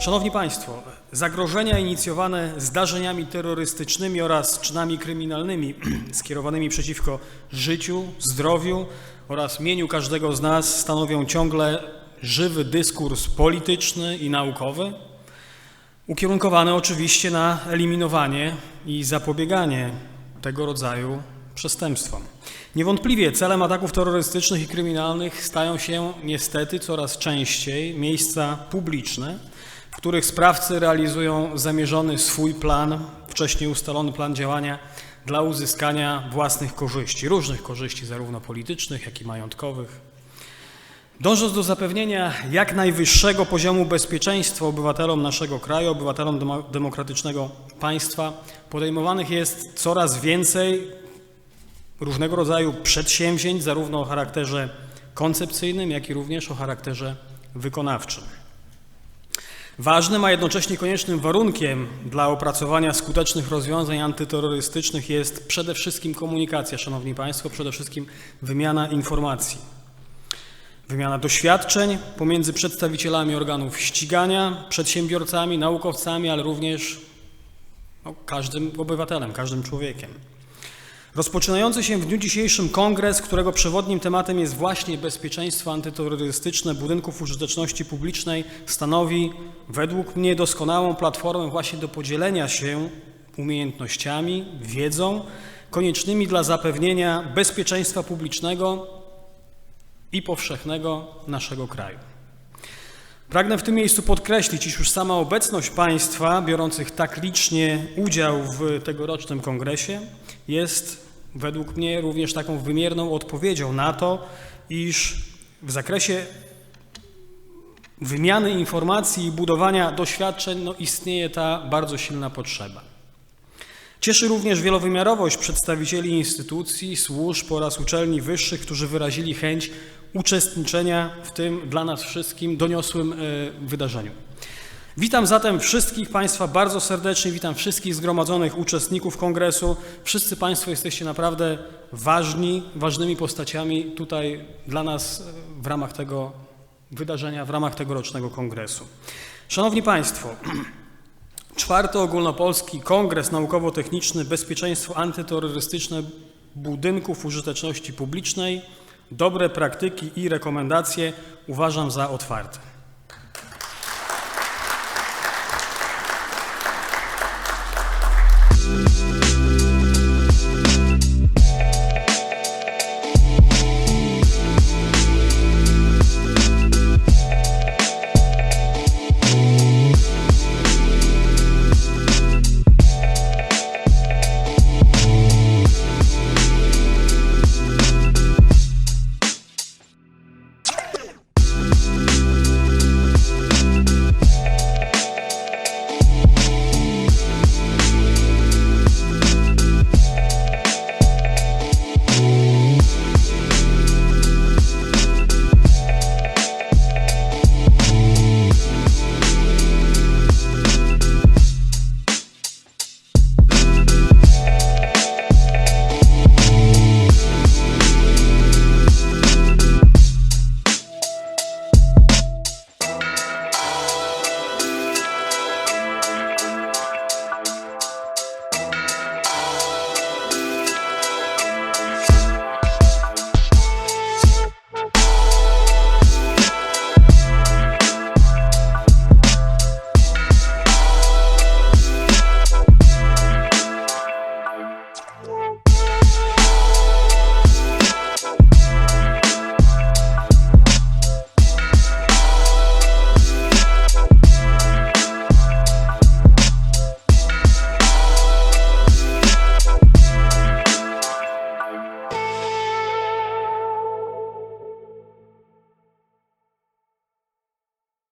Szanowni Państwo, zagrożenia inicjowane zdarzeniami terrorystycznymi oraz czynami kryminalnymi skierowanymi przeciwko życiu, zdrowiu oraz mieniu każdego z nas stanowią ciągle żywy dyskurs polityczny i naukowy, ukierunkowany oczywiście na eliminowanie i zapobieganie tego rodzaju przestępstwom. Niewątpliwie celem ataków terrorystycznych i kryminalnych stają się niestety coraz częściej miejsca publiczne, których sprawcy realizują zamierzony swój plan, wcześniej ustalony plan działania dla uzyskania własnych korzyści, różnych korzyści, zarówno politycznych, jak i majątkowych. Dążąc do zapewnienia jak najwyższego poziomu bezpieczeństwa obywatelom naszego kraju, obywatelom demo- demokratycznego państwa, podejmowanych jest coraz więcej różnego rodzaju przedsięwzięć, zarówno o charakterze koncepcyjnym, jak i również o charakterze wykonawczym. Ważnym, a jednocześnie koniecznym warunkiem dla opracowania skutecznych rozwiązań antyterrorystycznych jest przede wszystkim komunikacja, Szanowni Państwo, przede wszystkim wymiana informacji. Wymiana doświadczeń pomiędzy przedstawicielami organów ścigania, przedsiębiorcami, naukowcami, ale również no, każdym obywatelem, każdym człowiekiem. Rozpoczynający się w dniu dzisiejszym kongres, którego przewodnim tematem jest właśnie bezpieczeństwo antyterrorystyczne budynków użyteczności publicznej, stanowi według mnie doskonałą platformę właśnie do podzielenia się umiejętnościami, wiedzą koniecznymi dla zapewnienia bezpieczeństwa publicznego i powszechnego naszego kraju. Pragnę w tym miejscu podkreślić, iż już sama obecność państwa biorących tak licznie udział w tegorocznym kongresie jest według mnie również taką wymierną odpowiedzią na to, iż w zakresie wymiany informacji i budowania doświadczeń no, istnieje ta bardzo silna potrzeba. Cieszy również wielowymiarowość przedstawicieli instytucji, służb oraz uczelni wyższych, którzy wyrazili chęć uczestniczenia w tym dla nas wszystkim doniosłym e, wydarzeniu. Witam zatem wszystkich Państwa bardzo serdecznie, witam wszystkich zgromadzonych uczestników kongresu. Wszyscy Państwo jesteście naprawdę ważni, ważnymi postaciami tutaj dla nas e, w ramach tego wydarzenia, w ramach tegorocznego kongresu. Szanowni Państwo, Czwarty ogólnopolski Kongres Naukowo-Techniczny Bezpieczeństwo Antyterrorystyczne Budynków Użyteczności Publicznej. Dobre praktyki i rekomendacje uważam za otwarte.